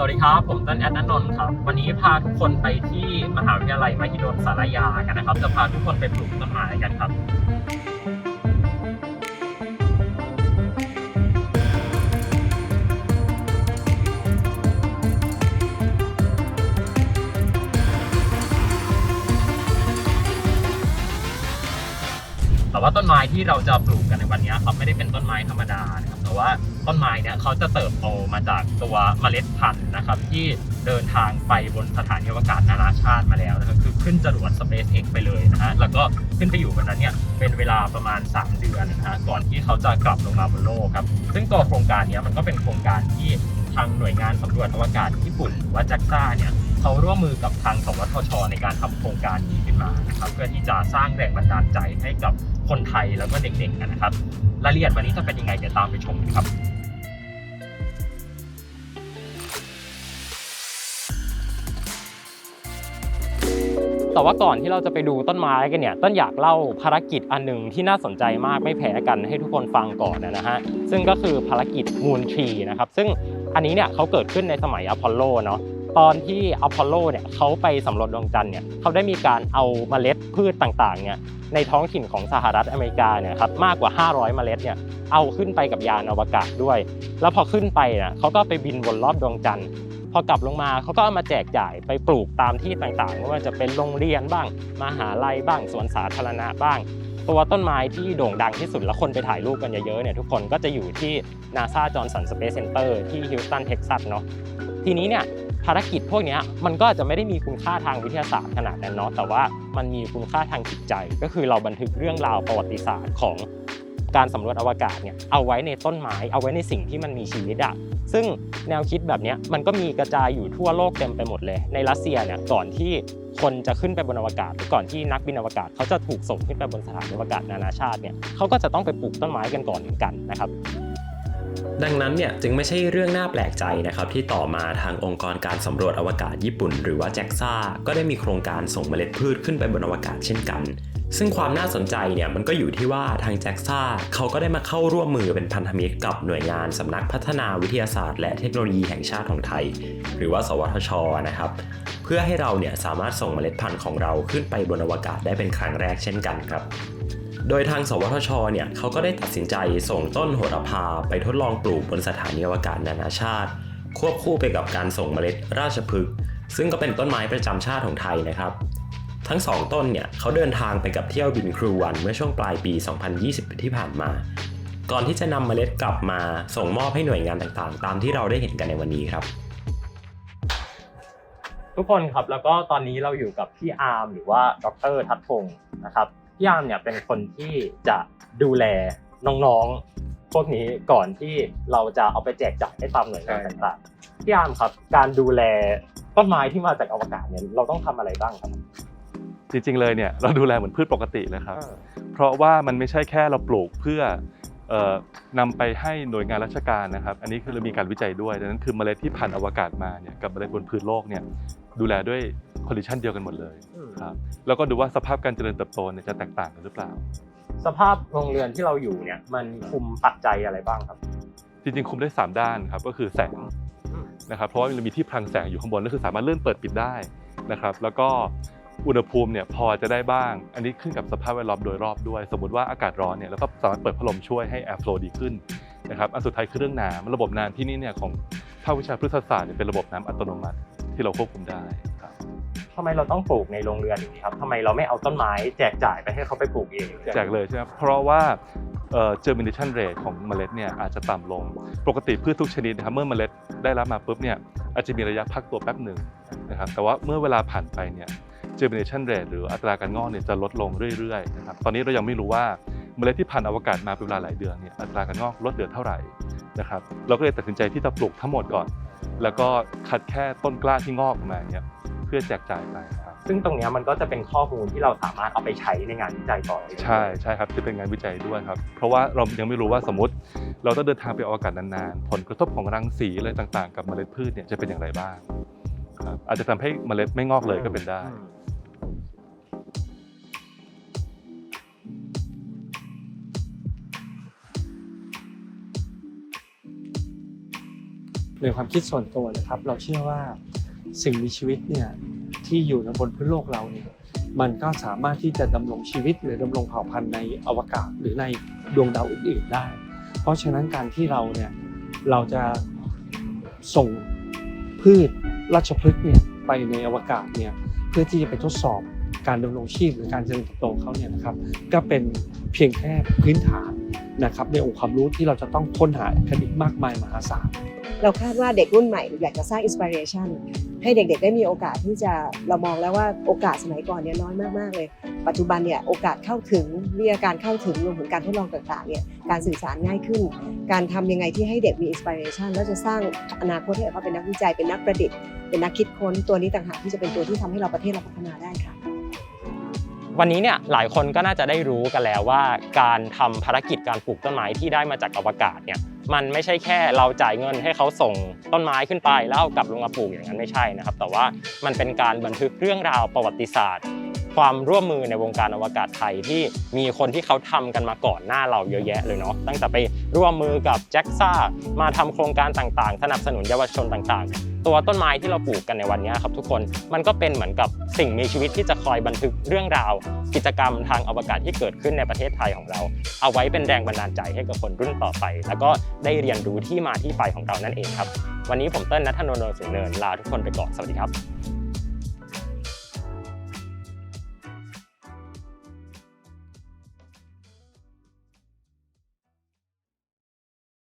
สวัสดีครับ ผมต้นแอดนันนนท์ครับ วันนี้พาทุกคนไปที่มหาวิทยาลัยมหิดลสารยากันนะครับ จะพาทุกคนไปปลูกต้นไม้กันครับ ว่าต้นไม้ที่เราจะปลูกกันในวันนี้ครับไม่ได้เป็นต้นไม้ธรรมดานะครับแต่ว่าต้นไม้เนี่ยเขาจะเติบโตมาจากตัวเมล็ดพันธุ์นะครับที่เดินทางไปบนสถานีอวกาศนานาชาติมาแล้วนะครับคือขึ้นจรวด SpaceX ไปเลยนะฮะแล้วก็ขึ้นไปอยู่บนนั้นเนี่ยเป็นเวลาประมาณ 3 เดือนนะฮะก่อนที่เขาจะกลับลงมาบนโลกครับซึ่งตัวโครงการนี้มันก็เป็นโครงการที่ทางหน่วยงานสำรวจอวกาศญี่ปุ่นหรือว่าจักซ่าเนี่ย เขาร่วมมือกับทางสวทช ในการทำโครงการนี้ขึ้นมานะครับเพื่อที่จะสร้างแรงบันดาลใจให้กับคนไทยแล้วก็เด็กๆกันนะครับรายละเอียดวันนี้จะเป็นยังไงเดี๋ยวตามไปชมกันครับแต่ว่าก่อนที่เราจะไปดูต้นไม้กันเนี่ย ต้นอยากเล่าภารกิจอันหนึ่งที่น่าสนใจมากไม่แพ้กันให้ทุกคนฟังก่อนนะฮะ ซึ่งก็คือภารกิจมูนทรีนะครับ ซึ่งอันนี้เนี่ยเขาเกิดขึ้นในสมัยอพอลโลเนาะ ตอนที่อพอลโลเนี่ยเขาไปสำรวจดวงจันทร์เนี่ยเขาได้มีการเอาเมล็ดพืชต่างๆเนี่ยในท้องถิ่นของสหรัฐอเมริกาเนี่ยครับมากกว่า 500 เมล็ดเนี่ยเอาขึ้นไปกับยานอวกาศด้วย แล้วพอขึ้นไปเนี่ยเขาก็ไปบินวนรอบดวงจันทร์พอกลับลงมาเขาก็เอามาแจกจ่ายไปปลูกตามที่ต่างๆไม่ว่าจะเป็นโรงเรียนบ้างมหาลัยบ้างสวนสาธารณะบ้าง ตัวต้นไม้ที่โด่งดังที่สุดแล้วคนไปถ่ายรูปกันเยอะๆเนี่ยทุกคนก็จะอยู่ที่ NASA Johnson Space Center ที่ฮิวสตันเท็กซัสเนาะทีนี้เนี่ย ภารกิจพวกนี้มันก็อาจจะไม่ได้มีคุณค่าทางวิทยาศาสตร์ขนาดนั้นเนาะแต่ว่ามันมีคุณค่าทางจิตใจ ก็คือเราบันทึกเรื่องราวประวัติศาสตร์ของการสำรวจอวกาศเนี่ยเอาไว้ในต้นไม้เอาไว้ในสิ่งที่มันมีชีวิตอะซึ่งแนวคิดแบบนี้มันก็มีกระจายอยู่ทั่วโลกเต็มไปหมดเลย ในรัสเซียเนี่ยก่อนที่คนจะขึ้นไปบนอวกาศหรือก่อนที่นักบินอวกาศเขาจะถูกส่งขึ้นไปบนสถานอวกาศนานาชาติเนี่ยเขาก็จะต้องไปปลูกต้นไม้กันก่อนเหมือนกันนะครับ ดังนั้นเนี่ยจึงไม่ใช่เรื่องน่าแปลกใจนะครับที่ต่อมาทางองค์กรการสำรวจอวกาศญี่ปุ่น หรือว่าแจ็กซ่าก็ได้มีโครงการส่งเมล็ดพืชขึ้นไปบนอวกาศเช่นกัน ซึ่งความน่าสนใจเนี่ยมันก็อยู่ที่ว่าทางแจ็กซ่าเขาก็ได้มาเข้าร่วมมือเป็นพันธมิตรกับหน่วยงานสำนักพัฒนาวิทยาศาสตร์ และเทคโนโลยีแห่งชาติของไทย หรือว่า สวทชนะครับเพื่อให้เราเนี่ยสามารถส่งเมล็ดพันธุ์ของเราขึ้นไปบนอวกาศได้เป็นครั้งแรกเช่นกันครับ โดยทางสวทชเนี่ยเขาก็ได้ตัดสินใจส่งต้นโหระพาไปทดลองปลูกบนสถานีอวกาศนานาชาติ ควบคู่ไปกับการส่งเมล็ดราชพฤกษ์ซึ่งก็เป็นต้นไม้ประจำชาติของไทยนะครับ ทั้งสองต้นเนี่ยเขาเดินทางไปกับเที่ยวบินครูวันเมื่อช่วงปลายปี 2020 ที่ผ่านมา ก่อนที่จะนำเมล็ดกลับมาส่งมอบให้หน่วยงานต่างๆ ตามที่เราได้เห็นกันในวันนี้ครับทุกคนครับแล้วก็ตอนนี้เราอยู่กับพี่อาร์มหรือว่าดรทัศพงศ์นะครับ พี่อาร์มเนี่ยเป็นคนที่จะดูแลน้องๆ พวกนี้ก่อนที่เราจะเอาไปแจกจ่ายให้ตามหน่วยงานใช่ต่างๆพี่อาร์มครับ การดูแลต้นไม้ที่มาจากอวกาศเนี่ยเราต้องทำอะไรบ้างครับ จริงๆเลยเนี่ยเราดูแลเหมือนพืชปกติเลยครับ เพราะว่ามันไม่ใช่แค่เราปลูกเพื่อเอ่อนำไปให้หน่วยงานราชการนะครับ อันนี้คือเรามีการวิจัยด้วยดังนั้นคือเมล็ดที่ผ่านอวกาศมาเนี่ยกับเมล็ดบนพื้นโลกเนี่ยดูแลด้วยคอนดิชันเดียวกันหมดเลย ครับแล้วก็ดูว่าสภาพการเจริญเติบโตเนี่ยจะแตกต่างกันหรือเปล่า สภาพโรงเรือนที่เราอยู่เนี่ยมันคุมปัจจัยอะไรบ้างครับ จริงๆคุมได้ 3 ด้านครับก็คือแสงนะครับเพราะว่ามันมีที่พลังแสงอยู่ข้างบนก็คือสามารถเลื่อนเปิดปิดได้นะครับ แล้วก็อุณหภูมิเนี่ยพอจะได้บ้าง อันนี้ขึ้นกับสภาพแวดล้อมโดยรอบด้วย สมมติว่าอากาศร้อนเนี่ยแล้วก็สามารถเปิดพัดลมช่วยให้ air flow ดีขึ้นนะครับอันสุดท้ายคือเรื่องน้ำระบบน้ำที่นี่เนี่ยของภาควิชาพฤกษศาสตร์เนี่ยเป็นระบบน้ำอัตโนมัติที่เราควบคุมได้ครับ ทำไมเราต้องปลูกในโรงเรือนอย่างนี้ครับทำไมเราไม่เอาต้นไม้แจกจ่ายไปให้เขาไปปลูกเอง แจกเลยใช่ไหมเพราะว่าเอ่อ germination rate ของเมล็ดเนี่ยอาจจะต่ำลง ปกติพืชทุกชนิดนะครับเมื่อเมล็ดได้รับมาปุ๊บเนี่ยอาจจะมีระยะพักตัวแป๊บหนึ่งนะครับแต่ว่าเมื่อเวลาผ่านไปเนี่ย germination rate หรืออัตราการงอกเนี่ยจะลดลงเรื่อยๆนะครับตอนนี้เรายังไม่รู้ว่าเมล็ดที่ผ่านอวกาศมาเป็นเวลาหลายเดือนเนี่ยอัตราการงอกลดเหลือเท่าไหร่นะครับเราก็เลยตัดสินใจที่จะปลูกทั้งหมดก่อน แล้วก็คัดแค่ต้นกล้าที่งอกออกมาเนี่ย เพื่อแจกจ่ายไปครับ ซึ่งตรงเนี้ยมันก็จะเป็นข้อมูลที่เราสามารถเอาไปใช้ในงานวิจัยต่อได้ด้วยใช่ใช่ครับจะเป็นงานวิจัยด้วยครับ เพราะว่าเรายังไม่รู้ว่าสมมติ เราต้องเดินทางไปอวกาศนานๆ ผลกระทบของรังสีอะไรต่างๆ กับเมล็ดพืชเนี่ยจะเป็นอย่างไรบ้างครับอาจจะทำให้เมล็ดไม่งอกเลยก็เป็นได้อืมในความคิดส่วนตัวนะครับ เราเชื่อว่า สิ่งมีชีวิตเนี่ยที่อยู่บนพื้นโลกเราเนี่ยมันก็สามารถที่จะดำรงชีวิตหรือดำรงเผ่าพันธุ์ในอวกาศหรือในดวงดาวอื่นๆได้ เพราะฉะนั้นการที่เราเนี่ยเราจะส่งพืชราชพฤกษ์เนี่ยไปในอวกาศเนี่ยเพื่อที่จะไปทดสอบการดำรงชีพหรือการเจริญเติบโตเขาเนี่ยนะครับก็เป็นเพียงแค่พื้นฐานนะครับในองค์ความรู้ที่เราจะต้องค้นหากันอีกมากมายมหาศาล เราคาดว่าเด็กรุ่นใหม่อยากจะสร้างอินสปิเรชันให้เด็กๆ ได้มีโอกาสที่จะเรามองแล้วว่าโอกาสสมัยก่อนเนี่ยน้อยมากๆเลย ปัจจุบันเนี่ยโอกาสเข้าถึงวิทยาการเข้าถึงรวมถึงการทดลองต่างๆเนี่ยการสื่อสารง่ายขึ้น การทำยังไงที่ให้เด็กมีอินสปิเรชันแล้วจะสร้างอนาคตให้เขาเป็นนักวิจัยเป็นนักประดิษฐ์เป็นนักคิดค้นตัวนี้ต่างหากที่จะเป็นตัวที่ทำให้เราประเทศเราพัฒนาได้ค่ะวันนี้เนี่ยหลายคนก็น่าจะได้รู้กันแล้วว่า การทำภารกิจการปลูกต้นไม้ที่ได้มาจากอวกาศเนี่ย มันไม่ใช่แค่เราจ่ายเงินให้เขาส่งต้นไม้ขึ้นไปแล้วเอากลับลงมาปลูกอย่างนั้นไม่ใช่นะครับ แต่ว่ามันเป็นการบันทึกเรื่องราวประวัติศาสตร์ ความร่วมมือในวงการอวกาศไทยที่มีคนที่เขาทำกันมาก่อนหน้าเราเยอะแยะเลยเนาะตั้งแต่ไปร่วมมือกับแจ็กซ่ามาทำโครงการต่างๆ สนับสนุนเยาวชนต่างๆ ตัวต้นไม้ที่เราปลูกกันในวันนี้ครับทุกคนมันก็เป็นเหมือนกับสิ่งมีชีวิตที่จะคอยบันทึกเรื่องราว กิจกรรมทางอวกาศที่เกิดขึ้นในประเทศไทยของเรา เอาไว้เป็นแรงบันดาลใจให้กับคนรุ่นต่อไป แล้วก็ได้เรียนรู้ที่มาที่ไปของเรานั่นเองครับวันนี้ผมเต้นนัทนนท์นสุเนินลาทุกคนไปก่อนสวัสดีครับ